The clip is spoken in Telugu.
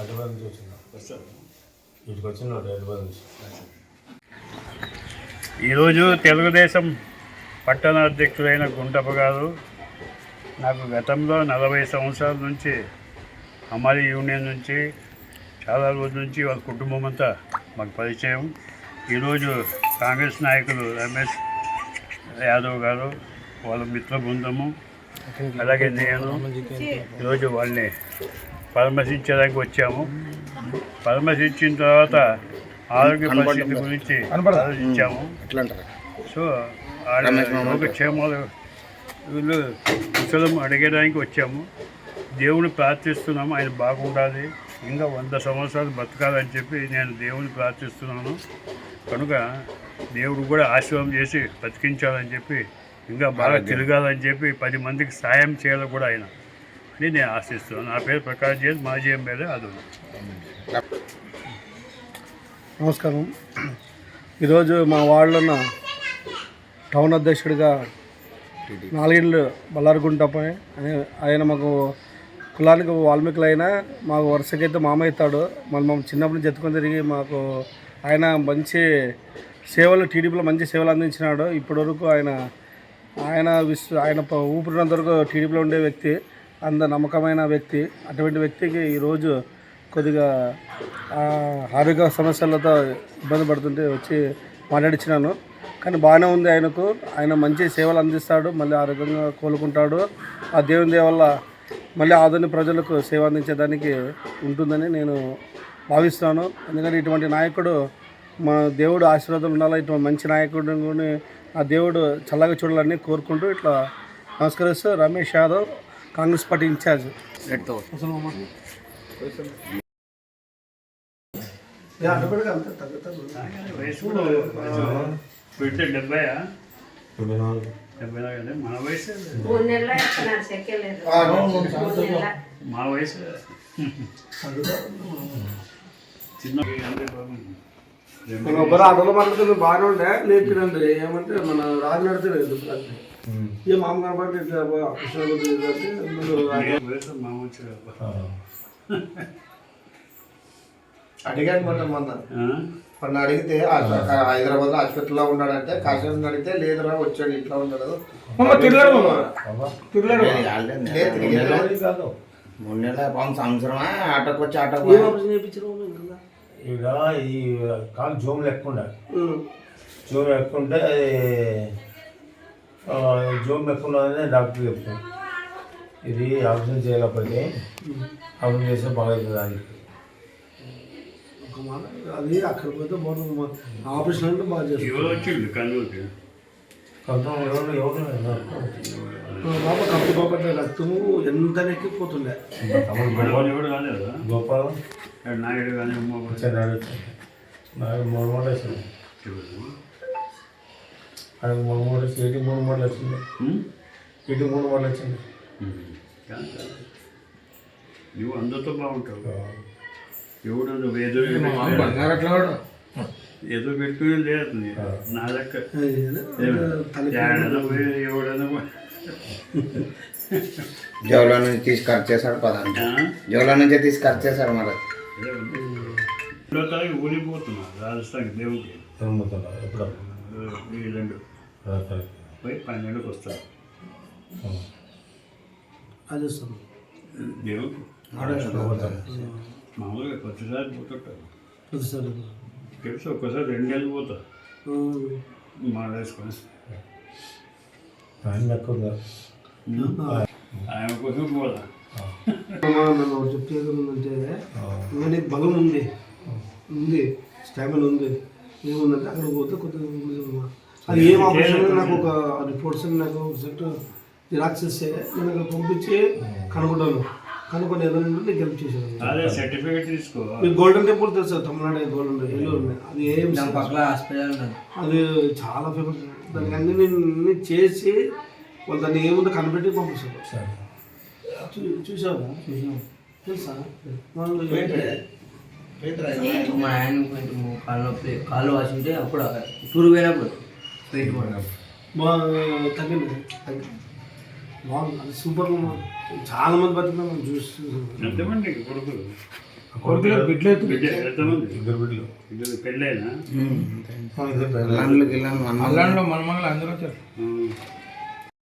హైదరాబాద్ నుంచి వచ్చిన ఇటుకు వచ్చిన హైదరాబాద్ నుంచి ఈరోజు తెలుగుదేశం పట్టణ అధ్యక్షుడైన గుంటప్ప గారు నాకు గతంలో నలభై సంవత్సరాల నుంచి అమలు యూనియన్ నుంచి చాలా రోజుల నుంచి వాళ్ళ కుటుంబం అంతా మాకు పరిచయం. ఈరోజు కాంగ్రెస్ నాయకులు రమేష్ యాదవ్ గారు వాళ్ళ మిత్ర బృందము అలాగే నేను ఈరోజు వాళ్ళని పరామర్శించడానికి వచ్చాము. పరామర్శించిన తర్వాత ఆరోగ్య పరిస్థితి గురించి ఆలోచించాము. సో ఒక క్షేమాలు వీళ్ళు కుశలం అడిగడానికి వచ్చాము. దేవుని ప్రార్థిస్తున్నాము. ఆయన బాగుండాలి. ఇంకా వంద సంవత్సరాలు బతకాలని చెప్పి నేను దేవుని ప్రార్థిస్తున్నాను. కనుక దేవుడు కూడా ఆశీర్వాదం చేసి బతికించాలని చెప్పి ఇంకా బాగా తిరగాలని చెప్పి పది మందికి సాయం చేయాలి కూడా ఆయన. అని నేను ఆశిస్తున్నాను. నా పేరు ప్రకాష్ జైన్ మాజీ ఎమ్మెల్యే అది నమస్కారం. ఈరోజు మా వార్డులో ఉన్న టౌన్ అధ్యక్షుడిగా నాలుగేళ్ళు బల్లారుగుంటపై అని ఆయన మాకు కులానికి వాల్మీకులు అయినా మాకు వరుసకైతే మామ మన మళ్ళీ చిన్నప్పుడు చిన్నప్పటి తిరిగి మాకు ఆయన మంచి సేవలు టీడీపీలో మంచి సేవలు అందించినాడు. ఇప్పటివరకు ఆయన ఆయన విశ్వ ఆయన ఊపిరినంత వరకు టీడీపీలో ఉండే వ్యక్తి. అంద నమ్మకమైన వ్యక్తి. అటువంటి వ్యక్తికి ఈరోజు కొద్దిగా ఆరోగ్య సమస్యలతో ఇబ్బంది పడుతుంటే వచ్చి మాట్లాడిచ్చినాను. కానీ బాగానే ఉంది ఆయనకు. ఆయన మంచి సేవలు అందిస్తాడు మళ్ళీ ఆరోగ్యంగా కోలుకుంటాడు. ఆ దేవుని దేవల్ల మళ్ళీ ఆధునిక ప్రజలకు సేవ అందించేదానికి ఉంటుందని నేను భావిస్తున్నాను. ఎందుకంటే ఇటువంటి నాయకుడు మా దేవుడు ఆశీర్వాదం ఉండాలి? ఇటువంటి మంచి నాయకుడిని ఆ దేవుడు చల్లగా చూడాలని కోరుకుంటూ ఇట్లా నమస్కరిస్తూ రమేష్ యాదవ్ కాంగ్రెస్ పార్టీ ఇన్ఛార్జ్. వయసు మన వయసు వయసు చిన్న ఆటోలో మాట్లాడుతుంది బాగానే ఉండే. లేపినండి ఏమంటే మన రాజు నడితే ఏ మామ ఇట్లా వచ్చి అడిగాను మొన్న మొన్న. మొన్న అడిగితే హైదరాబాద్లో హాస్పిటల్లో ఉన్నాడంటే కాశ్మీర్ అడిగితే లేదురా వచ్చాడు ఇంట్లో ఉన్నాడు. తిరగడు తిరగడు కాదు. మూడు నెలల పాము సంవత్సరమా? ఆటోకి వచ్చి ఆటోకి చేయించారు ఇక్కడ ఈ కాలు జోమ్ లెక్కుండే జోమ్ లెక్కుంటే ఆ, జోమ్ లెక్కున్నదని డాక్టర్ చెప్తాను ఇది ఆపరేషన్ చేయకపోతే ఆపరేషన్ చేస్తే బాగా అవుతుంది దానికి అది అక్కడ పోతే బాగుంది ఆపరేషన్ అంటే బాగా కన్నుకి కొంచెం ఎవరు ఎవరు బాబా కప్పు బాబా రక్తము ఎంత ఎవరు గోపాల్. నాయుడు కానీ మూడు మూడు ఆయనకు మూడు మూడు వచ్చి ఇటు మూడు మూడు వచ్చింది ఉమ్? ఇటు మూడు మూడు కాదు. నువ్వు అందరితో బాగుంటావు. ఎవడు నువ్వు ఏదో ఏదో పెట్టుకుని లేదు. నా లెక్క. ఏడైనా పోయి ఎవడైనా పోయి. జోలో నుంచి తీసి ఖర్చు చేశాడు పదాన్ని ఆ? జోలో నుంచే తీసి ఖర్చు చేశాడు మరి. అదే ఊరిపోతున్నా రాజస్థాన్కి దేవుడికి. రెండు. పోయి పన్నెండుకి వస్తారు అది దేవుడికి మామూలుగా కొద్దిసారి పోతుంటారు ప్రతిసారి. తెలుసు ఒక్కసారి రెండేళ్ళు పోతా. మాడేసుకొని ఆయన ఎక్కువ. ఆయన కోసం పోదా చెప్పేది ఇంకా నీకు బలం ఉంది. ఉంది. స్టామినా ఉంది. ఏముందంటే అక్కడ పోతే కొద్దిగా. అది ఏం ఆపరేషన్ నాకు ఒక రిపోర్ట్స్ నాకు సెట్ జిరాక్స్ ఇస్తే నేను పంపించి కనుక్కుంటాను కనుక్కొని ఏదైనా ఉంటే నీకు హెల్ప్ చేశాను. అదే సర్టిఫికేట్ తీసుకో. మీకు గోల్డెన్ టెంపుల్ తెలుసు తమిళనాడు గోల్డెన్ ఏలూరు. అది ఏం అది చాలా ఫేమస్. దానికి అన్ని నేను చేసి వాళ్ళు దాన్ని ఏముందో కనిపెట్టి చూ- చూసావా? చూసాం తెలుసా? మా ఆయన కొంచెం కాళ్ళు కాళ్ళు వాసి ఉంటే అప్పుడు టూర్ పోయినప్పుడు పడ్డాం బా తగ్గింది బాగుంది. సూపర్ చాలా మంది బతికినా మనం చూస్తున్నాం. ఎంతమంది కొడుకులు. బిడ్డ ఎంతమంది ఇద్దరు బిడ్డలు. ఇద్దరు పెళ్ళైనా? ఇద్దరు పెద్ద అల్లాన్లు గిల్లాన్లు మన ఆ.